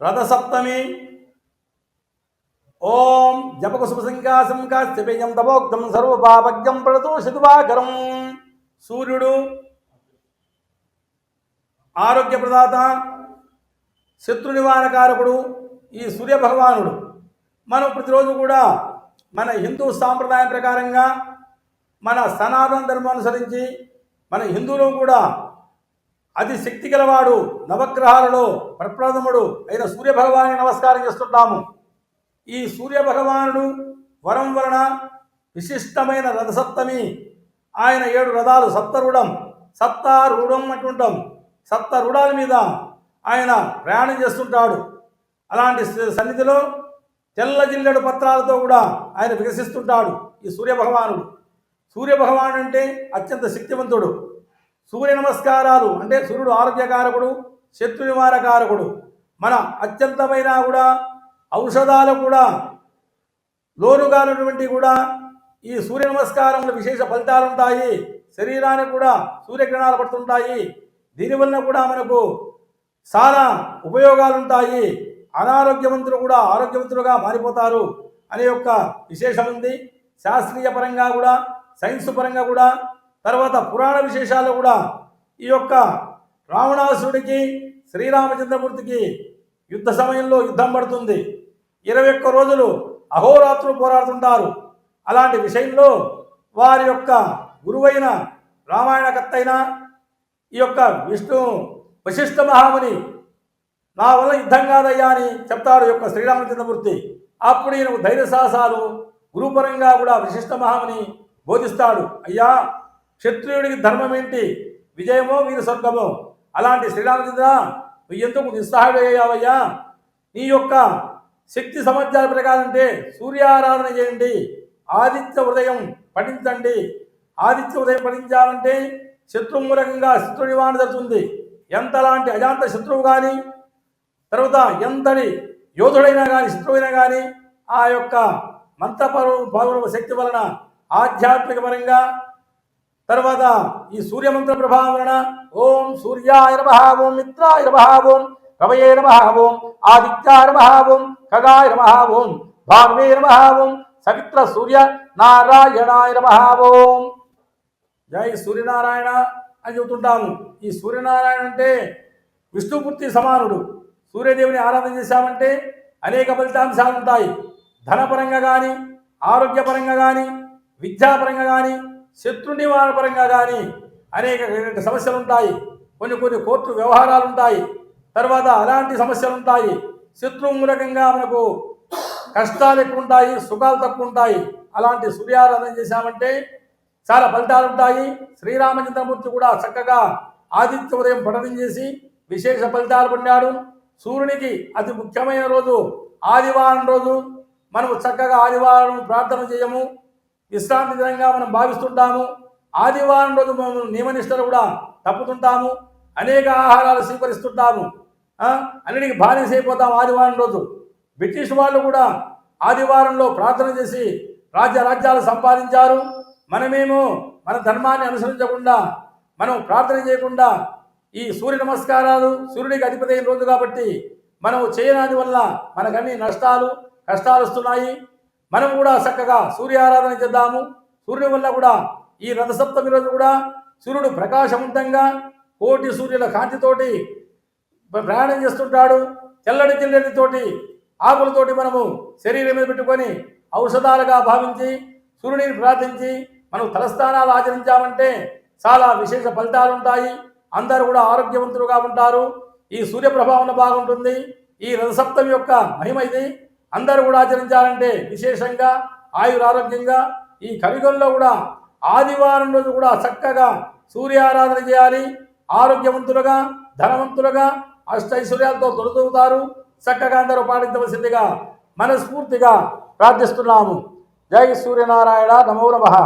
రథసప్తమి. ఓం జపకుసుమసింకాసం కాశ్యపేయం తపోక్తం సర్వపాపజ్ఞం ప్రదతో శితువాకరం సూర్యుడు ఆరోగ్య ప్రదాత శత్రు నివారకారకుడు ఈ సూర్య భగవానుడు మనం ప్రతిరోజు కూడా మన హిందూ సాంప్రదాయం ప్రకారంగా మన సనాతన ధర్మం అనుసరించి మన హిందువులు కూడా అతి శక్తి గలవాడు నవగ్రహాలలో ప్రప్రథముడు అయిన సూర్యభగవానికి నమస్కారం చేస్తుంటాము. ఈ సూర్య భగవానుడు వరం వలన విశిష్టమైన రథసప్తమి ఆయన ఏడు రథాలు సప్తరుడం సప్తారూఢం అంటుంటాం. సప్త రుడాల మీద ఆయన ప్రయాణం చేస్తుంటాడు. అలాంటి సన్నిధిలో తెల్ల జిల్లెడు పత్రాలతో కూడా ఆయన వికసిస్తుంటాడు ఈ సూర్య భగవానుడు సూర్య అంటే అత్యంత శక్తివంతుడు. సూర్య నమస్కారాలు అంటే సూర్యుడు ఆరోగ్యకారకుడు శత్రు నివారకారకుడు. మన అత్యంతమైన కూడా ఔషధాలు కూడా లోనుగానటువంటి కూడా ఈ సూర్య నమస్కారంలో విశేష ఫలితాలు ఉంటాయి. శరీరానికి కూడా సూర్యకిరణాలు పడుతుంటాయి. దీనివల్ల కూడా మనకు చాలా ఉపయోగాలు ఉంటాయి. అనారోగ్యవంతులు కూడా ఆరోగ్యవంతులుగా మారిపోతారు అనే యొక్క విశేషం ఉంది. శాస్త్రీయ పరంగా కూడా సైన్స్ పరంగా కూడా తర్వాత పురాణ విశేషాలు కూడా ఈ యొక్క రావణాసుడికి శ్రీరామచంద్రమూర్తికి యుద్ధ సమయంలో యుద్ధం పడుతుంది. ఇరవై ఒక్క రోజులు అహోరాత్రులు పోరాడుతుంటారు. అలాంటి విషయంలో వారి యొక్క గురువైన రామాయణకర్త అయిన ఈ యొక్క విష్ణు వశిష్ఠ మహాముని నా వల్ల యుద్ధం కాదయ్యా అని చెప్తాడు ఈ యొక్క శ్రీరామచంద్రమూర్తి. అప్పుడు ఈయనకు ధైర్య సాహసాలు గురుపరంగా కూడా విశిష్ట మహాముని బోధిస్తాడు. అయ్యా క్షత్రియుడికి ధర్మం ఏంటి? విజయమో వీరి స్వర్గమో? అలాంటి శ్రీరామచంద్ర నువ్వు ఎందుకు నిస్సహాయుడయ్యావయ్యా? నీ యొక్క శక్తి సామర్థ్యాల ప్రకారం అంటే సూర్యారాధన చేయండి. ఆదిత్య ఉదయం పఠించండి. ఆదిత్య ఉదయం పఠించాలంటే శత్రుమూలకంగా శత్రు నివారణ జరుగుతుంది. ఎంతలాంటి అజాంత శత్రువు కానీ తర్వాత ఎంతటి యోధుడైనా కానీ శత్రువైనా కానీ ఆ యొక్క మంత్రపర్వ పౌరవ శక్తి వలన ఆధ్యాత్మిక పరంగా తర్వాత ఈ సూర్యమంత్ర ప్రభావం వలన ఓం సూర్యాయ నమ ఓం మిత్రాయ నమ ఓం రవయే నమ ఓం ఆదిత్యాయ నమ ఓం ఖగాయ నమ ఓం భానువే ఓం సవిత్ర సూర్య నారాయణాయ నమ ఓం. జై సూర్యనారాయణ అని చెబుతుంటాము. ఈ సూర్యనారాయణ అంటే విష్ణుమూర్తి సమానుడు. సూర్యదేవుని ఆరాధన చేశామంటే అనేక ఫలితాంశాలు ఉంటాయి ధనపరంగా కానీ ఆరోగ్యపరంగా కానీ విద్యాపరంగా కానీ శత్రు నివారణ పరంగా కానీ అనేక సమస్యలు ఉంటాయి కొన్ని కొన్ని కోర్టు వ్యవహారాలు ఉంటాయి తర్వాత అలాంటి సమస్యలు ఉంటాయి శత్రు మూలకంగా మనకు కష్టాలు ఎక్కువ ఉంటాయి సుఖాలు తక్కువ ఉంటాయి అలాంటి సూర్యారాధన చేశామంటే చాలా ఫలితాలు ఉంటాయి శ్రీరామచంద్రమూర్తి కూడా చక్కగా ఆదిత్య ఉదయం పఠనం చేసి విశేష ఫలితాలు పొందాడు. సూర్యునికి అతి ముఖ్యమైన రోజు ఆదివారం రోజు. మనము చక్కగా ఆదివారం ప్రార్థన చేయము. విశ్రాంతి దినంగా మనం భావిస్తుంటాము. ఆదివారం రోజు మనం నియమనిష్టలు కూడా తప్పుతుంటాము. అనేక ఆహారాలు స్వీకరిస్తుంటాము. అన్నిటికి బానిస అయిపోతాం ఆదివారం రోజు. బ్రిటిష్ వాళ్ళు కూడా ఆదివారంలో ప్రార్థన చేసి రాజ్య రాజ్యాలు సంపాదించారు. మనమేమో మన ధర్మాన్ని అనుసరించకుండా మనం ప్రార్థన చేయకుండా ఈ సూర్య నమస్కారాలు సూర్యుడికి అధిపతి అయిన రోజు కాబట్టి మనం చేయనాది వల్ల మనకన్నీ నష్టాలు కష్టాలు వస్తున్నాయి. మనం కూడా చక్కగా సూర్య ఆరాధన చేద్దాము. సూర్యుని వల్ల కూడా ఈ రథసప్తమి రోజు కూడా సూర్యుడు ప్రకాశవంతంగా కోటి సూర్యుల కాంతితోటి ప్రయాణం చేస్తుంటాడు. తెల్లడి తెల్లడితోటి ఆకులతోటి మనము శరీరం మీద పెట్టుకొని ఔషధాలుగా భావించి సూర్యుడిని ప్రార్థించి మనం తలస్థానాలు ఆచరించామంటే చాలా విశేష ఫలితాలు ఉంటాయి. అందరూ కూడా ఆరోగ్యవంతులుగా ఉంటారు. ఈ సూర్య ప్రభావం బాగుంటుంది. ఈ రథసప్తమి యొక్క మహిమ ఇది. అందరూ కూడా ఆచరించాలంటే విశేషంగా ఆయురారోగ్యంగా ఈ కలియుగంలో కూడా ఆదివారం రోజు కూడా చక్కగా సూర్యారాధన చేయాలి. ఆరోగ్యవంతులుగా ధనవంతులుగా అష్టైశ్వర్యాలతో తొలుతూతారు చక్కగా అందరూ పాటించవలసిందిగా మనస్ఫూర్తిగా ప్రార్థిస్తున్నాము. జై సూర్యనారాయణ నమో నమః.